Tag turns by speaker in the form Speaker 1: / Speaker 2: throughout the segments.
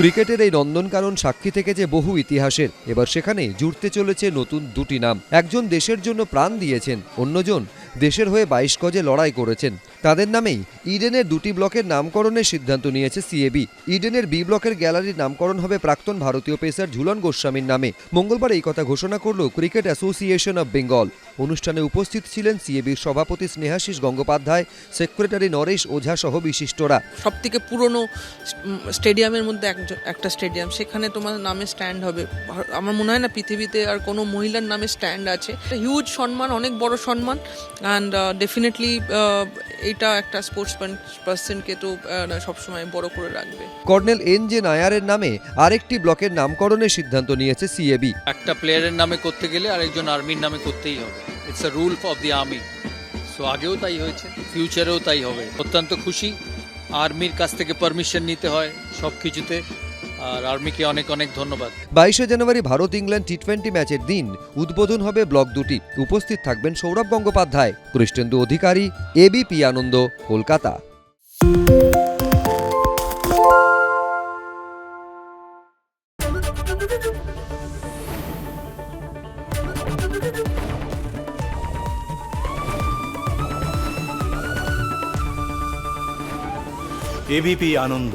Speaker 1: ক্রিকেটের এই নন্দনকানন সাক্ষী থেকে যে বহু ইতিহাসের, এবার সেখানে জুড়তে চলেছে নতুন দুটি নাম। একজন দেশের জন্য প্রাণ দিয়েছেন, অন্যজন দেশের হয়ে বাইশ গজে লড়াই করেছেন। তাদের নামেই ইডেনের দুটি ব্লকের নামকরণের সিদ্ধান্ত নিয়েছে সিএবি। ইডেনের বি ব্লকের গ্যালারির নামকরণ হবে প্রাক্তন ভারতীয় পেসার ঝুলন গোস্বামীর নামে। মঙ্গলবার এই কথা ঘোষণা করল ক্রিকেট অ্যাসোসিয়েশন অব বেঙ্গল। অনুষ্ঠানে উপস্থিত ছিলেন সিএবির সভাপতি স্নেহাশিস গঙ্গোপাধ্যায়, সেক্রেটারি নরেশ ওঝা সহ বিশিষ্টরা।
Speaker 2: সব থেকে পুরনো স্টেডিয়ামের মধ্যে একটা স্টেডিয়াম, সেখানে তোমার নামে স্ট্যান্ড হবে। আমার মনে হয় না পৃথিবীতে আর কোনো মহিলার নামে স্ট্যান্ড আছে। হিউজ সম্মান, অনেক বড় সম্মান। অ্যান্ড ডেফিনেটলি এটা একটা স্পোর্টসম্যান পার্সনকে তো সবসময় বড় করে রাখবে।
Speaker 1: কর্নেল এন জে নায়ারের নামে আরেকটি ব্লকের নামকরণের সিদ্ধান্ত নিয়েছে সিএবি
Speaker 3: একটা প্লেয়ারের নামে করতে গেলে আরেকজন আর্মির নামে করতেই হবে। It's a rule of the army so আগেও তাই হয়েছে ফিউচারেও তাই হবে। অত্যন্ত খুশি আর্মির কাছ থেকে পারমিশন নিতে হয় সব কিছুতে আর আর্মিকে অনেক অনেক ধন্যবাদ।
Speaker 1: বাইশে January Bharat England T twenty ম্যাচের দিন উদ্বোধন হবে ব্লক দুটি। উপস্থিত থাকবেন সৌরভ গঙ্গোপাধ্যায় কৃষ্ণেন্দু অধিকারী এবিপি আনন্দ কলকাতা।
Speaker 4: এবিপি আনন্দ।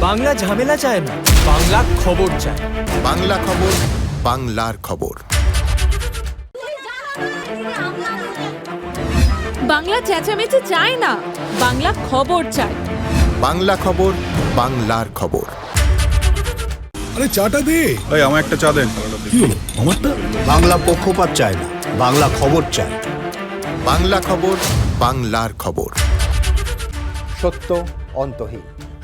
Speaker 5: বাংলা ঝামেলা চায় না বাংলা খবর চায়।
Speaker 6: বাংলা খবর বাংলার খবর।
Speaker 7: বাংলা চেঁচামেচি চায় না বাংলা খবর চায়।
Speaker 6: বাংলা খবর বাংলার খবর।
Speaker 8: আরে চাটা দে।
Speaker 4: এই আমার একটা চা দেন।
Speaker 8: কি হলো? আমারটা?
Speaker 9: বাংলা পক্ষপাত চায় না বাংলা খবর চায়।
Speaker 6: বাংলা খবর বাংলার খবর।
Speaker 10: সত্য অন্তহীন।